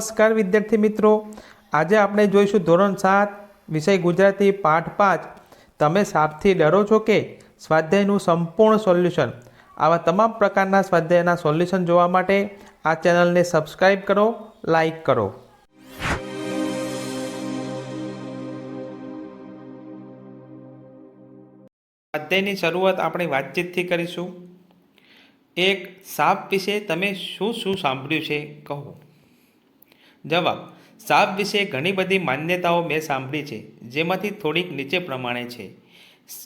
નમસ્કાર વિદ્યાર્થી મિત્રો. આજે આપણે જોઈશું ધોરણ સાત, વિષય ગુજરાતી, પાઠ પાંચ. તમે સાપથી ડરો છો કે? સ્વાધ્યાયનું સંપૂર્ણ સોલ્યુશન. આવા તમામ પ્રકારના સ્વાધ્યાયના સોલ્યુશન જોવા માટે આ ચેનલને સબસ્ક્રાઈબ કરો લાઈક કરો. સ્વાધ્યાયની શરૂઆત આપણે વાતચીતથી કરીશું. એક, સાપ વિશે તમે શું શું સાંભળ્યું છે? કહો. જવાબ, સાપ વિશે ઘણી બધી માન્યતાઓ મેં સાંભળી છે, જેમાંથી થોડીક નીચે પ્રમાણે છે.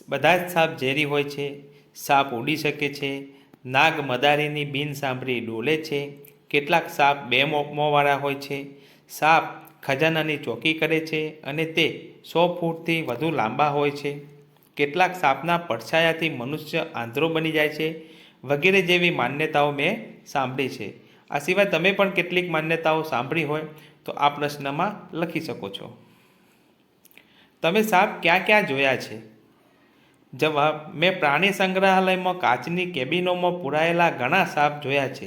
બધા જ સાપ ઝેરી હોય છે, સાપ ઉડી શકે છે, નાગ મદારીની બિન સાંભળી ડોલે છે, કેટલાક સાપ બે મોંવાળા હોય છે, સાપ ખજાનાની ચોકી કરે છે અને તે સો ફૂટથી વધુ લાંબા હોય છે. કેટલાક સાપના પડછાયાથી મનુષ્ય આંધળો બની જાય છે વગેરે જેવી માન્યતાઓ મેં સાંભળી છે. આ સિવાય તમે પણ કેટલીક માન્યતાઓ સાંભળી હોય તો આ પ્રશ્નમાં લખી શકો છો. તમે સાપ ક્યાં ક્યાં જોયા છે? જવાબ, મેં પ્રાણી સંગ્રહાલયમાં કાચની કેબિનોમાં પુરાયેલા ઘણા સાપ જોયા છે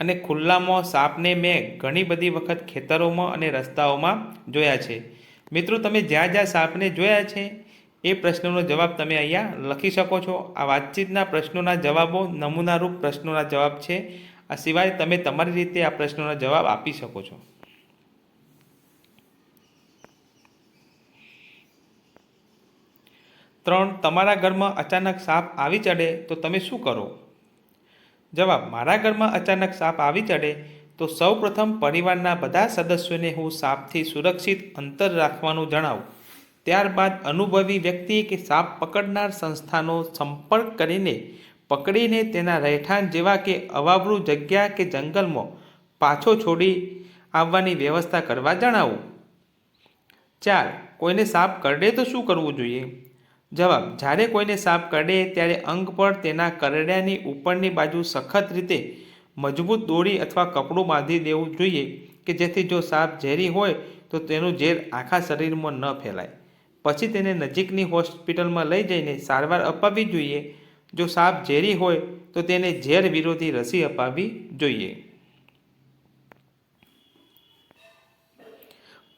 અને ખુલ્લામાં સાપને મેં ઘણી બધી વખત ખેતરોમાં અને રસ્તાઓમાં જોયા છે. મિત્રો, તમે જ્યાં જ્યાં સાપને જોયા છે એ પ્રશ્નોનો જવાબ તમે અહીંયા લખી શકો છો. આ વાતચીતના પ્રશ્નોના જવાબો નમૂનારૂપ પ્રશ્નોના જવાબ છે. આ સિવાય તમે તમારી રીતે આ પ્રશ્નોના જવાબ આપી શકો છો. ત્રણ, તમારા ઘરમાં અચાનક સાપ આવી ચડે તો તમે શું કરો? જવાબ, મારા ઘરમાં અચાનક સાપ આવી ચડે તો સૌ પ્રથમ પરિવારના બધા સદસ્યોને હું સાપથી સુરક્ષિત અંતર રાખવાનું જણાવું. ત્યારબાદ અનુભવી વ્યક્તિ કે સાપ પકડનાર સંસ્થાનો સંપર્ક કરીને પકડીને તેના રહેઠાણ જેવા કે અવાબરૂ જગ્યા કે જંગલમાં પાછો છોડી આવવાની વ્યવસ્થા કરવા જણાવો. ચાર કોઈને સાપ કરડે તો શું કરવું જોઈએ? જવાબ, જ્યારે કોઈને સાપ કરડે ત્યારે અંગ પર તેના કરડ્યાની ઉપરની બાજુ સખત રીતે મજબૂત દોરી અથવા કપડું બાંધી દેવું જોઈએ કે જેથી જો સાપ ઝેરી હોય તો તેનું ઝેર આખા શરીરમાં ન ફેલાય. પછી તેને નજીકની હોસ્પિટલમાં લઈ જઈને સારવાર અપાવવી જોઈએ. જો સાપ ઝેરી હોય તો તેને ઝેર વિરોધી રસી અપાવવી જોઈએ.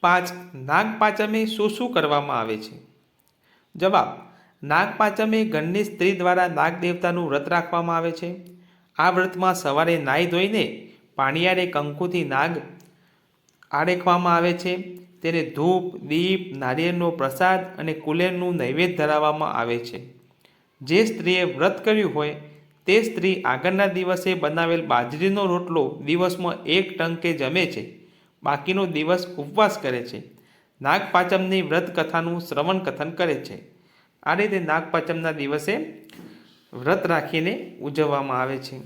પાંચ નાગપાંચમે શું શું કરવામાં આવે છે? જવાબ નાગપાંચમે ઘરની સ્ત્રી દ્વારા નાગ દેવતાનું વ્રત રાખવામાં આવે છે. આ વ્રતમાં સવારે નાહી ધોઈને પાણીયારે કંકુથી નાગ આડેખવામાં આવે છે. તેને ધૂપ, દીપ, નારિયેળનો પ્રસાદ અને કુલેરનું નૈવેદ્ય ધરાવવામાં આવે છે. જે સ્ત્રીએ વ્રત કર્યું હોય, તે સ્ત્રી આગળના દિવસે બનાવેલ બાજરીનો રોટલો દિવસમાં એક ટંકે જમે છે. બાકીનો દિવસ ઉપવાસ કરે છે. નાગપાંચમની વ્રત કથાનું શ્રવણ કથન કરે છે. આ રીતે નાગપાંચમના દિવસે વ્રત રાખીને ઉજવવામાં આવે છે.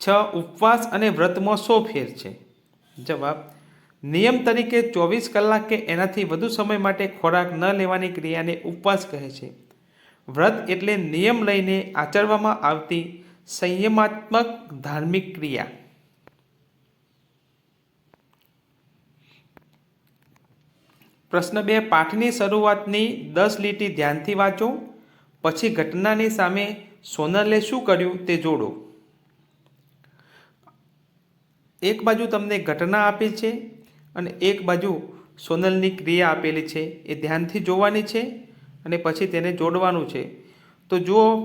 છ, ઉપવાસ અને વ્રતમાં શો ફેર છે. જવાબ, નિયમ તરીકે ચોવીસ કલાક કે એનાથી વધુ સમય માટે ખોરાક ન લેવાની ક્રિયાને ઉપવાસ કહે છે. વ્રત એટલે નિયમ લઈને આચરવામાં આવતી સંયમાત્મક ધાર્મિક ક્રિયા. પ્રશ્ન બે, પાઠની શરૂઆતની દસ લીટી ધ્યાનથી વાંચો, પછી ઘટનાની સામે સોનલે શું કર્યું તે જોડો. એક બાજુ તમને ઘટના આપી છે અને એક બાજુ સોનલની ક્રિયા આપેલી છે, એ ધ્યાનથી જોવાની છે. અને પછી તેને જોડવાનું છે. તો જુઓ,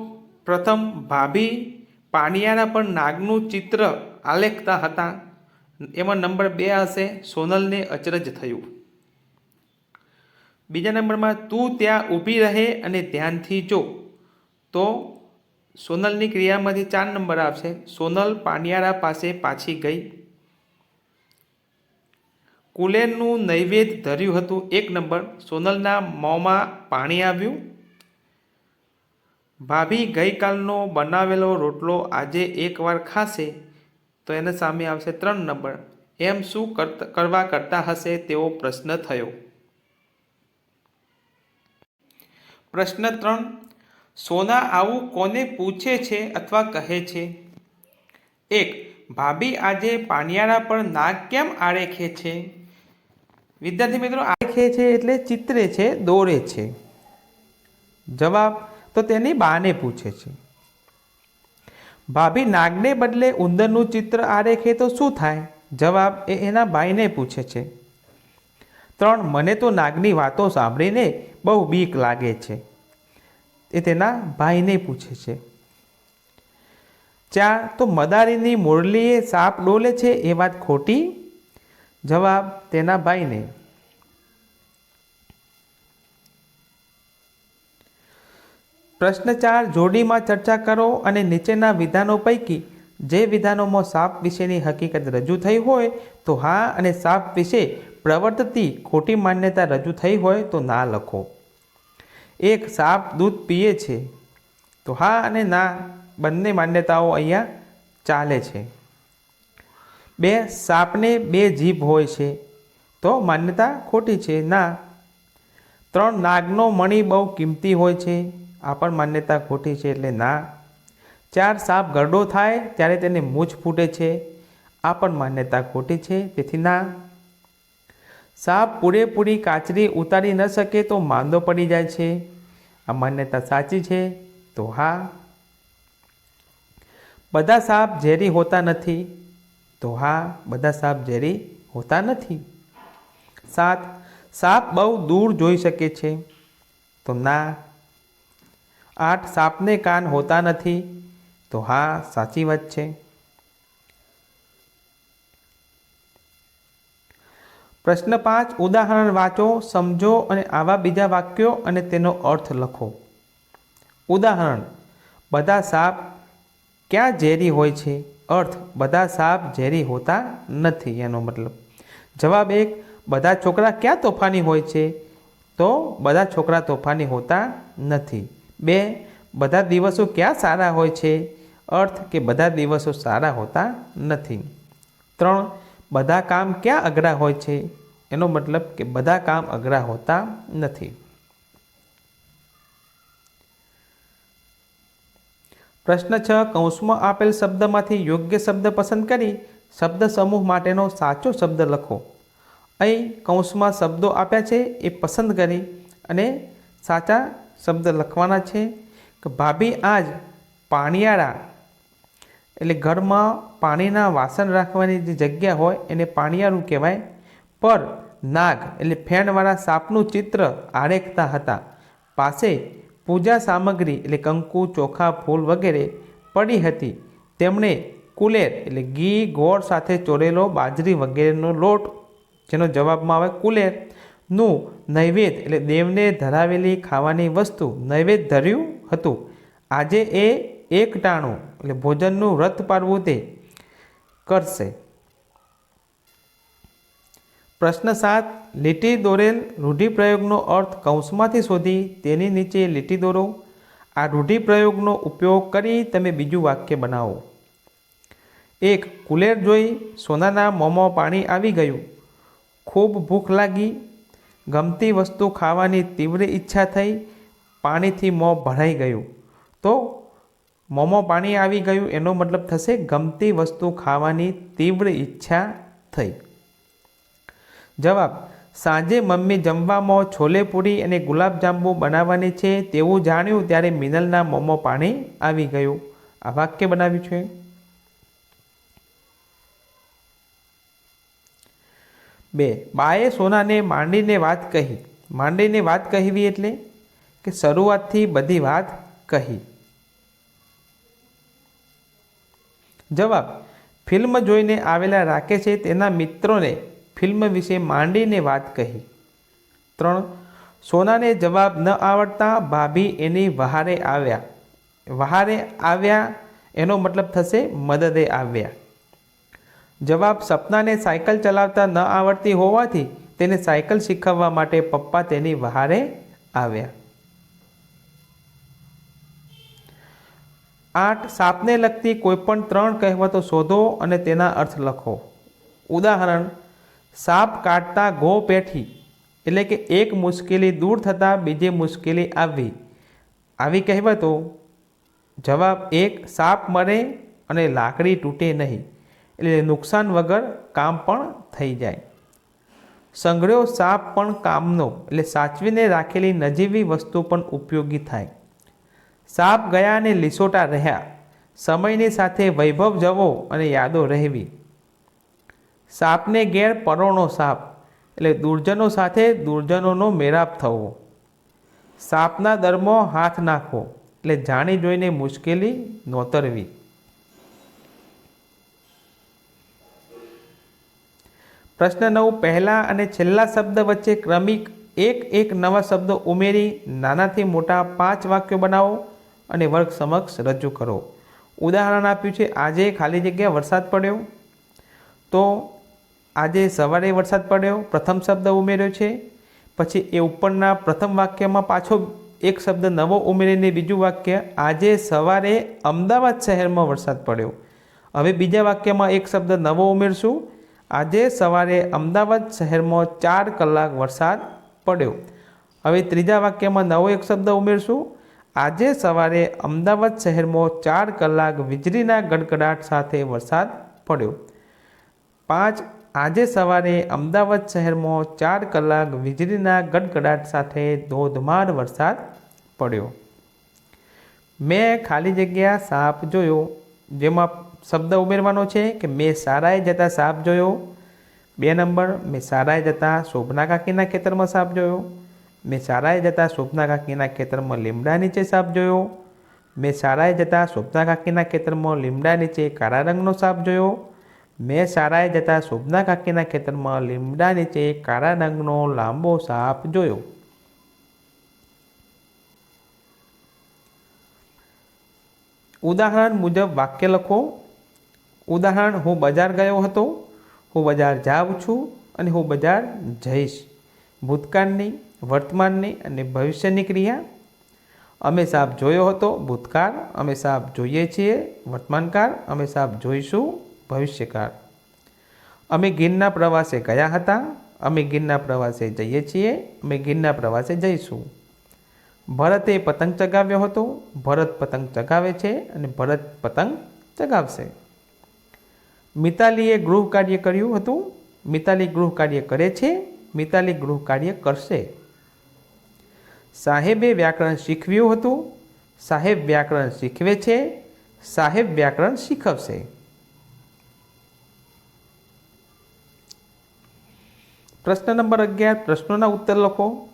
પ્રથમ ભાભી પાણિયારા પર નાગનું ચિત્ર આલેખતા હતા. એમાં નંબર બે હશે, સોનલને અચરજ થયું. બીજા નંબરમાં, તું ત્યાં ઊભી રહે અને ધ્યાનથી જો. તો સોનલની ક્રિયામાંથી ચાર નંબર આવશે. સોનલ પાણિયારા પાસે પાછી ગઈ. કુલેરનું નૈવેદ્ય ધર્યું હતું. એક નંબર, સોનલના મોંમાં પાણી આવ્યું. ભાભી ગઈકાલનો બનાવેલો રોટલો આજે એકવાર ખાશે તો એને સામે આવશે ત્રણ નંબર. એમ શું કરવા કરતા હશે તેવો પ્રશ્ન થયો. પ્રશ્ન ત્રણ, સોના આવું કોને પૂછે છે અથવા કહે છે? એક, ભાભી આજે પાનિયારા પર નાક કેમ આરેખે છે? વિદ્યાર્થી મિત્રો આરેખે છે એટલે ચિત્રે છે, દોરે છે. જવાબ, તો તેની બાને પૂછે છે. ભાભી, નાગને બદલે ઉંદરનું ચિત્ર આરેખે તો શું થાય? જવાબ, એ એના ભાઈને પૂછે છે. ત્રણ, મને તો નાગની વાતો સાંભળીને બહુ બીક લાગે છે. એ તેના ભાઈને પૂછે છે. ચાર, તો મદારીની મુરલીએ સાપ ડોલે છે, એ વાત ખોટી? જવાબ તેના ભાઈને. પ્રશ્ન ચાર, જોડીમાં ચર્ચા કરો અને નીચેના વિધાનો પૈકી જે વિધાનોમાં સાપ વિશેની હકીકત રજૂ થઈ હોય તો હા અને સાપ વિશે પ્રવર્તતી ખોટી માન્યતા રજૂ થઈ હોય તો ના લખો. એક, સાપ દૂધ પીએ છે તો હા અને ના બંને માન્યતાઓ અહીંયા ચાલે છે. બે સાપને બે જીભ હોય છે, તો માન્યતા ખોટી છે. ના, ત્રણ નાગનો મણી બહુ કિંમતી હોય છે. આ પણ માન્યતા ખોટી છે એટલે ના. ચાર સાપ ગરડો થાય ત્યારે તેને મૂછ ફૂટે છે. આ પણ માન્યતા ખોટી છે, તેથી ના. સાપ પૂરેપૂરી કાચરી ઉતારી ન શકે તો માંદો પડી જાય છે. આ માન્યતા સાચી છે, તો હા. બધા સાપ ઝેરી હોતા નથી. તો હા, બધા સાપ ઝેરી હોતા નથી. સાત, સાપ બહુ દૂર જોઈ શકે છે. તો ના. આઠ, સાપને કાન હોતા નથી. તો હા, સાચી વાત છે. પ્રશ્ન પાંચ, ઉદાહરણ વાંચો, સમજો અને આવા બીજા વાક્યો અને તેનો અર્થ લખો. ઉદાહરણ, બધા સાપ ક્યાં ઝેરી હોય છે? અર્થ, બધા સાપ ઝેરી હોતા નથી, એનો મતલબ. જવાબ એક, બધા છોકરા ક્યાં તોફાની હોય છે? તો બધા છોકરા તોફાની હોતા નથી. બે, બધા દિવસો ક્યાં સારા હોય છે? અર્થ, કે બધા દિવસો સારા હોતા નથી. ત્રણ, બધા કામ ક્યાં અઘરા હોય છે? એનો મતલબ કે બધા કામ અઘરા હોતા નથી. પ્રશ્ન છ, કૌંસમાં આપેલ શબ્દમાંથી યોગ્ય શબ્દ પસંદ કરી શબ્દ સમૂહ માટેનો સાચો શબ્દ લખો. અહીં કૌંસમાં શબ્દો આપ્યા છે એ પસંદ કરી અને સાચા શબ્દ લખવાના છે કે ભાભી આજ પાણીયાળા. એટલે ઘરમાં પાણીના વાસણ રાખવાની જે જગ્યા હોય એને પાણિયારું કહેવાય. પર નાગ, એટલે ફેણવાળા સાપનું ચિત્ર આરેખતા હતા. પાસે પૂજા સામગ્રી એટલે કંકુ, ચોખા, ફૂલ વગેરે પડી હતી. તેમણે કુલેર એટલે ઘી, ગોળ સાથે ચોરેલો બાજરી વગેરેનો લોટ, જેનો જવાબમાં આવે કુલેર, નું નૈવેદ્ય એટલે દેવને ધરાવેલી ખાવાની વસ્તુ નૈવેદ્ય ધર્યું હતું. આજે એ એક ટાણું એટલે ભોજનનું વ્રત પાડવું તે કરશે. પ્રશ્ન સાત, લીટી દોરેલ રૂઢિપ્રયોગનો અર્થ કૌંસમાંથી શોધી તેની નીચે લીટી દોરો. આ રૂઢિપ્રયોગનો ઉપયોગ કરી તમે બીજું વાક્ય બનાવો. એક, કુલેર જોઈ સોનાના મોંમાં પાણી આવી ગયું. ખૂબ ભૂખ લાગી. ગમતી વસ્તુ ખાવાની તીવ્ર ઈચ્છા થઈ. પાણીથી મોં ભરાઈ ગયું. તો, મોંમાં પાણી આવી ગયું એનો મતલબ થશે ગમતી વસ્તુ ખાવાની તીવ્ર ઈચ્છા થઈ. જવાબ, સાંજે મમ્મી જમવામાં છોલેપૂરી અને ગુલાબજાંબુ બનાવવાની છે તેવું જાણ્યું ત્યારે મિનલના મોંમાં પાણી આવી ગયું. આ વાક્ય બનાવ્યું છે. બે, બાએ સોનાને માંડીને વાત કહી. માંડીને વાત કહેવી એટલે કે શરૂઆતથી બધી વાત કહી. જવાબ, ફિલ્મ જોઈને આવેલા રાકેશે તેના મિત્રોને ફિલ્મ વિશે માંડીને વાત કહી. ત્રણ, સોનાને જવાબ ન આવડતા ભાભી એની વહારે આવ્યા. વહારે આવ્યા એનો મતલબ થશે મદદે આવ્યા. જવાબ, સપનાને સાયકલ ચલાવતા ન આવડતી હોવાથી તેને સાયકલ શીખવવા માટે પપ્પા તેની વહારે આવ્યા. આઠ, સાપને લગતી કોઈપણ ત્રણ કહેવતો શોધો અને તેના અર્થ લખો. ઉદાહરણ સાપ કાટતા ગો પેઠી, એટલે કે એક મુશ્કેલી દૂર થતાં બીજી મુશ્કેલી આવવી આવી કહેવતો, જવાબ એક, સાપ મરે અને લાકડી તૂટે નહીં, એટલે નુકસાન વગર કામ પણ થઈ જાય. સંઘળ્યો સાપ પણ કામનો, એટલે સાચવીને રાખેલી નજીવી વસ્તુ પણ ઉપયોગી થાય. સાપ ગયા અને લીસોટા રહ્યા, સમયની સાથે વૈભવ જવો અને યાદો રહેવી. સાપને ઘેર પરોણો સાપ, એટલે દુર્જનો સાથે દુર્જનોનો મેળાપ થવો. સાપના દરમાં હાથ નાખવો એટલે જાણી જોઈને મુશ્કેલી નોતરવી. પ્રશ્ન નવ, પહેલા અને છેલ્લા શબ્દ વચ્ચે ક્રમિક એક એક નવા શબ્દો ઉમેરી નાનાથી મોટા પાંચ વાક્યો બનાવો અને વર્ગ સમક્ષ રજૂ કરો. ઉદાહરણ આપ્યું છે, આજે ખાલી જગ્યા વરસાદ પડ્યો. તો આજે સવારે વરસાદ પડ્યો, પ્રથમ શબ્દ ઉમેર્યો છે. પછી એ ઉપરના પ્રથમ વાક્યમાં પાછો એક શબ્દ નવો ઉમેરીને બીજું વાક્ય, આજે સવારે અમદાવાદ શહેરમાં વરસાદ પડ્યો. હવે બીજા વાક્યમાં એક શબ્દ નવો ઉમેરશું. આજે સવારે અમદાવાદ શહેરમાં ચાર કલાક વરસાદ પડ્યો. હવે ત્રીજા વાક્યમાં નવો એક શબ્દ ઉમેરશું. આજે સવારે અમદાવાદ શહેરમાં ચાર કલાક વીજળીના ગડગડાટ સાથે વરસાદ પડ્યો. પાંચ આજે સવારે અમદાવાદ શહેરમાં ચાર કલાક વીજળીના ગડગડાટ સાથે ધોધમાર વરસાદ પડ્યો. મેં ખાલી જગ્યા સાપ જોયો, જેમાં શબ્દ ઉમેરવાનો છે કે મેં સારાએ જતા સાપ જોયો. બે નંબર, મેં સારાએ જતા શોભના કાકીના ખેતરમાં સાપ જોયો. મેં સારાએ જતા શોભના કાકીના ખેતરમાં લીમડા નીચે સાપ જોયો. મેં સારાએ જતા શોભના કાકીના ખેતરમાં લીમડા નીચે કાળા રંગનો સાપ જોયો. મેં શાળાએ જતા શોભના કાકીના ખેતરમાં લીમડા નીચે કાળા રંગનો લાંબો સાપ જોયો. ઉદાહરણ મુજબ વાક્ય લખો, ઉદાહરણ, હું બજાર ગયો હતો. હું બજાર જાઉં છું અને હું બજાર જઈશ. ભૂતકાળની, વર્તમાનની અને ભવિષ્યની ક્રિયા. અમે સાપ જોયો હતો ભૂતકાળ, અમે સાપ જોઈએ છીએ વર્તમાનકાળ, અમે સાપ જોઈશું ભવિષ્યકાળ. અમે ગીરના પ્રવાસે ગયા હતા, અમે ગીરના પ્રવાસે જઈએ છીએ, અમે ગીરના પ્રવાસે જઈશું. ભરતે પતંગ ચગાવ્યો હતો, ભરત પતંગ ચગાવે છે અને ભરત પતંગ ચગાવશે. મિતાલીએ ગૃહ કાર્ય કર્યું હતું, મિતાલી ગૃહ કાર્ય કરે છે, મિતાલી ગૃહ કાર્ય કરશે. સાહેબે વ્યાકરણ શીખવ્યું હતું, સાહેબ વ્યાકરણ શીખવે છે, સાહેબ વ્યાકરણ શીખવશે. પ્રશ્ન નંબર અગિયાર, પ્રશ્નોના ઉત્તર લખો.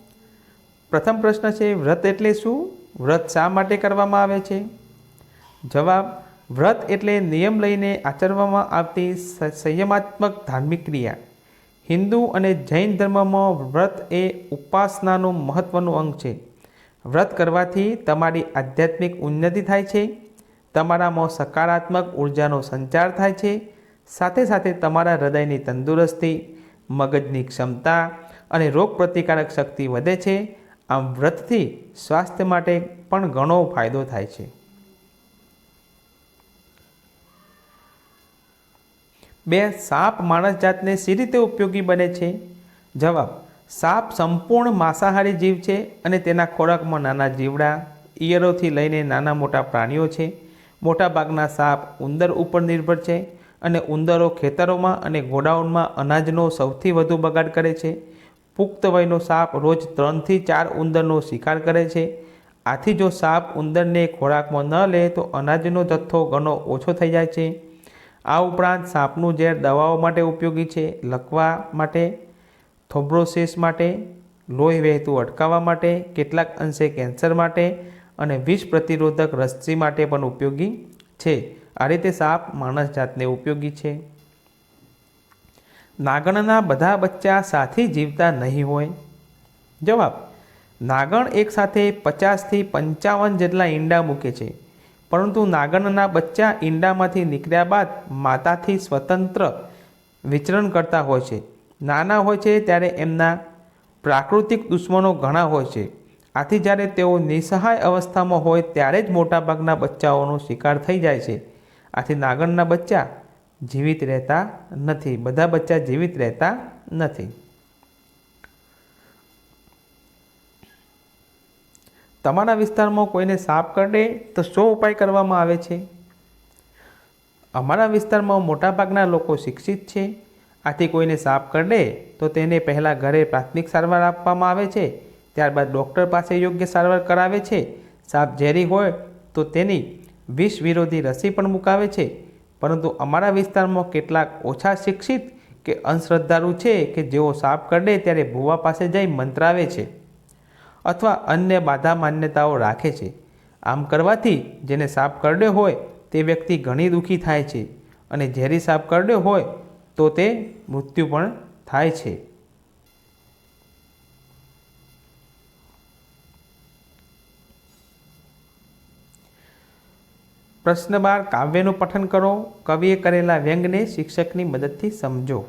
પ્રથમ પ્રશ્ન છે, વ્રત એટલે શું? વ્રત શા માટે કરવામાં આવે છે? જવાબ, વ્રત એટલે નિયમ લઈને આચરવામાં આવતી સંયમાત્મક ધાર્મિક ક્રિયા. હિન્દુ અને જૈન ધર્મમાં વ્રત એ ઉપાસનાનું મહત્ત્વનું અંગ છે. વ્રત કરવાથી તમારી આધ્યાત્મિક ઉન્નતિ થાય છે, તમારામાં સકારાત્મક ઉર્જાનો સંચાર થાય છે, સાથે સાથે તમારા હૃદયની તંદુરસ્તી મગજની ક્ષમતા અને રોગ પ્રતિકારક શક્તિ વધે છે, આમ વ્રતથી સ્વાસ્થ્ય માટે પણ ઘણો ફાયદો થાય છે. બે, સાપ માણસ જાતને સી રીતે ઉપયોગી બને છે? જવાબ, સાપ સંપૂર્ણ માંસાહારી જીવ છે અને તેના ખોરાકમાં નાના જીવડા ઈયરોથી લઈને નાના મોટા પ્રાણીઓ છે. મોટાભાગના સાપ ઉંદર ઉપર નિર્ભર છે. અને ઉંદરો ખેતરોમાં અને ગોડાઉનમાં અનાજનો સૌથી વધુ બગાડ કરે છે. પુખ્ત વયનો સાપ રોજ ત્રણથી ચાર ઉંદરનો શિકાર કરે છે. આથી જો સાપ ઉંદરને ખોરાકમાં ન લે તો અનાજનો જથ્થો ઘણો ઓછો થઈ જાય છે. આ ઉપરાંત સાપનું ઝેર દવાઓ માટે ઉપયોગી છે લકવા માટે થોબ્રોસિસ માટે, લોહી વહેતું અટકાવવા માટે, કેટલાક અંશે કેન્સર માટે અને વિષ પ્રતિરોધક રસી માટે પણ ઉપયોગી છે. આ રીતે સાપ માણસ જાતને ઉપયોગી છે. નાગણના બધા બચ્ચા સાથે જીવતા નહીં હોય. જવાબ, નાગણ એકસાથે પચાસથી પંચાવન જેટલા ઈંડા મૂકે છે. પરંતુ નાગણના બચ્ચા ઈંડામાંથી નીકળ્યા બાદ માતાથી સ્વતંત્ર વિચરણ કરતા હોય છે. નાના હોય છે ત્યારે એમના પ્રાકૃતિક દુશ્મનો ઘણા હોય છે. આથી જ્યારે તેઓ નિસહાય અવસ્થામાં હોય ત્યારે જ મોટાભાગના બચ્ચાઓનો શિકાર થઈ જાય છે. આથી નાગણના બચ્ચા જીવિત રહેતા નથી. બધા બચ્ચા જીવિત રહેતા નથી. તમારા વિસ્તારમાં કોઈને સાપ કરડે તો શું ઉપાય કરવામાં આવે છે? અમારા વિસ્તારમાં મોટાભાગના લોકો શિક્ષિત છે. આથી કોઈને સાપ કરડે તો તેને પહેલાં ઘરે પ્રાથમિક સારવાર આપવામાં આવે છે. ત્યારબાદ ડૉક્ટર પાસે યોગ્ય સારવાર કરાવે છે. સાપ ઝેરી હોય તો તેની વિષ વિરોધી રસી પણ મુકાવે છે. પરંતુ અમારા વિસ્તારમાં કેટલાક ઓછા શિક્ષિત કે અંધશ્રદ્ધાળુ છે કે જેઓ સાપ કરડે ત્યારે ભૂવા પાસે જઈ મંત્રાવે છે અથવા અન્ય બાધા માન્યતાઓ રાખે છે. આમ કરવાથી જેને સાપ કરડ્યો હોય તે વ્યક્તિ ઘણી દુઃખી થાય છે અને ઝેરી સાપ કરડ્યો હોય તો તે મૃત્યુ પણ થાય છે. પ્રશ્ન બાર કાવ્યનું પઠન કરો. કવિએ કરેલા વ્યંગને શિક્ષકની મદદથી સમજો.